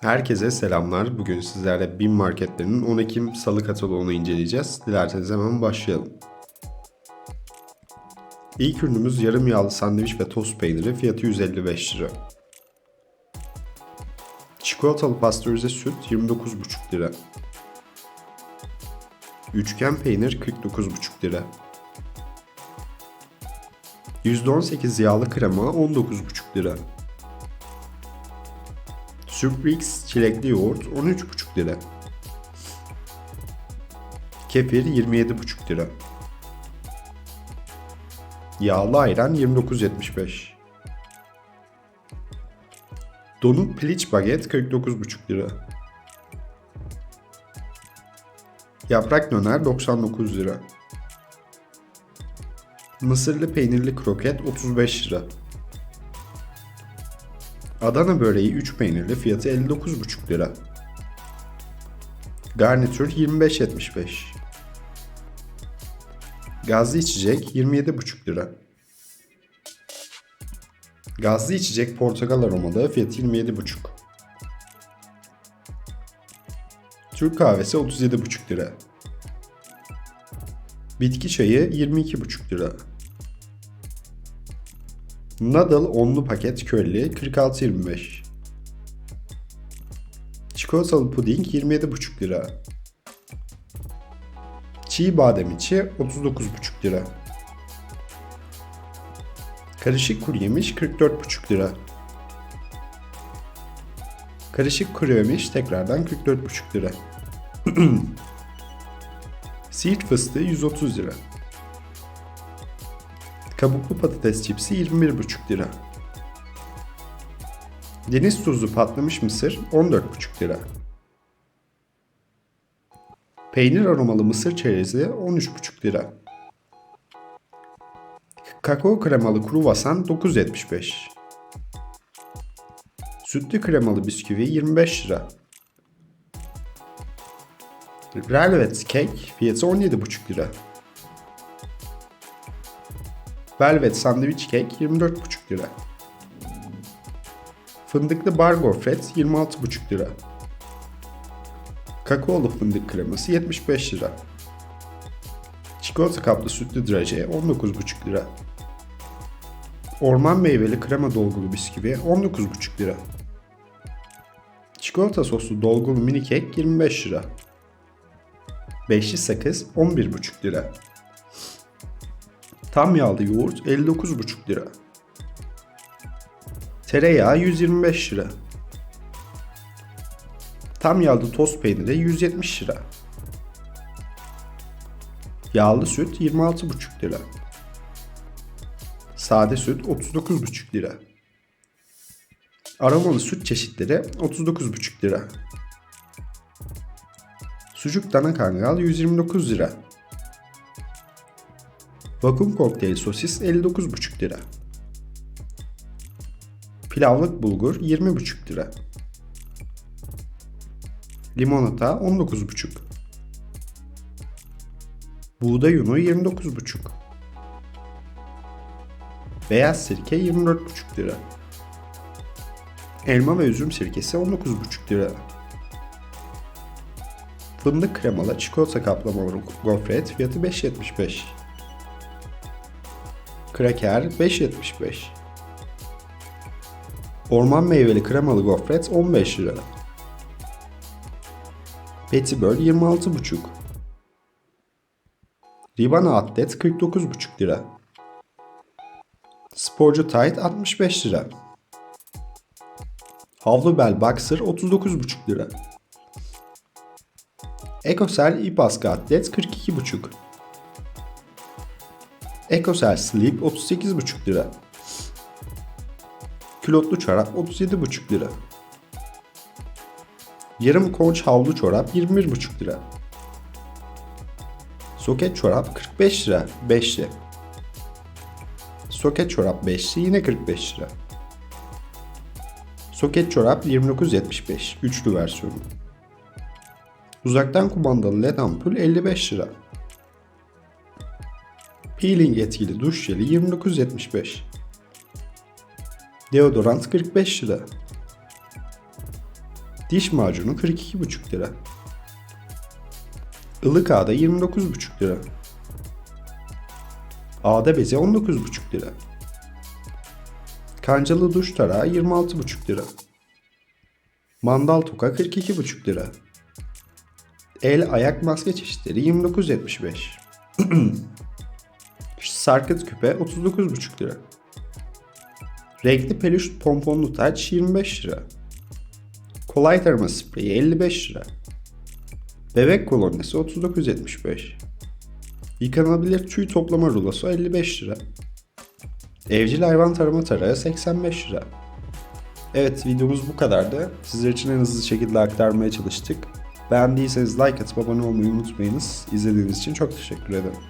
Herkese selamlar. Bugün sizlerle BİM marketlerinin 10 Ekim Salı kataloğunu inceleyeceğiz. Dilerseniz hemen başlayalım. İlk ürünümüz yarım yağlı sandviç ve tost peyniri. Fiyatı 155 lira. Çikolatalı pastörize süt 29,5 lira. Üçgen peynir 49,5 lira. %18 yağlı krema 19,5 lira. Surprix çilekli yoğurt 13,5 lira. Kefir 27,5 lira. Yağlı ayran 29,75. Donut piliç baget 49,5 lira. Yaprak döner 99 lira. Mısırlı peynirli kroket 35 lira. Adana böreği 3 peynirli fiyatı 59,5 lira. Garnitür 25,75. Gazlı içecek 27,5 lira. Gazlı içecek portakal aromalı fiyatı 27,5. Türk kahvesi 37,5 lira. Bitki çayı 22,5 lira. Nadal onlu paket körli 46.25. Çikolatalı puding 27,5 lira. Çiğ badem içi 39,5 lira. Karışık kuru yemiş 44,5 lira. Karışık kuru yemiş tekrardan 44,5 lira. Siirt fıstığı 130 lira. Kabuklu patates çipsi 21,5 lira. Deniz tuzlu patlamış mısır 14,5 lira. Peynir aromalı mısır çerezi 13,5 lira. Kakao kremalı kruvasan 9,75. Sütlü kremalı bisküvi 25 lira. Velvet cake fiyatı 17,5 lira. Velvet sandviç kek 24,5 lira. Fındıklı bar gofret 26,5 lira. Kakaolu fındık kreması 75 lira. Çikolata kaplı sütlü draje 19,5 lira. Orman meyveli krema dolgulu bisküvi 19,5 lira. Çikolata soslu dolgulu mini kek 25 lira. Beşli sakız 11,5 lira. Tam yağlı yoğurt 59,5 lira. Tereyağı 125 lira. Tam yağlı toz peyniri 170 lira. Yağlı süt 26,5 lira. Sade süt 39,5 lira. Aromalı süt çeşitleri 39,5 lira. Sucuk dana kangal 129 lira. Vakum kokteyl sosis 59,5 lira. Pilavlık bulgur 20,5 lira. Limonata 19,5. Buğday unu 29,5. Beyaz sirke 24,5 lira. Elma ve üzüm sirkesi 19,5 lira. Fındık kremalı çikolata kaplamalı gofret fiyatı 5.75. Kraker 5.75. Orman meyveli kremalı gofret 15 lira. Petibör 26,5. Ribana atlet 49,5 lira. Sporcu tight 65 lira. Havlu bel boxer 39,5 lira. Ecosel ip atlet 42,5. Ecosel Sleep 38,5 lira. Külotlu çorap 37,5 lira. Yarım konç havlu çorap 21,5 lira. Soket çorap 45 lira 5'li. Soket çorap 5'li yine 45 lira. Soket çorap 29.75 üçlü versiyonu. Uzaktan kumandalı led ampul 55 lira. Peeling etkili duş jeli 29.75. Deodorant 45 lira. Diş macunu 42,5 lira. Ilık ağda 29,5 lira. Ağda bezi 19,5 lira. Kancalı duş tarağı 26,5 lira. Mandal toka 42,5 lira. El ayak maske çeşitleri 29.75. Sarkıt küpe 39,5 lira. Renkli peluş pomponlu taç 25 lira. Kolay tarama spreyi 55 lira. Bebek kolonyası 39.75. Yıkanabilir tüy toplama rulosu 55 lira. Evcil hayvan tarama tarağı 85 lira. Evet videomuz bu kadardı. Sizler için en hızlı şekilde aktarmaya çalıştık. Beğendiyseniz like atıp abone olmayı unutmayınız. İzlediğiniz için çok teşekkür ederim.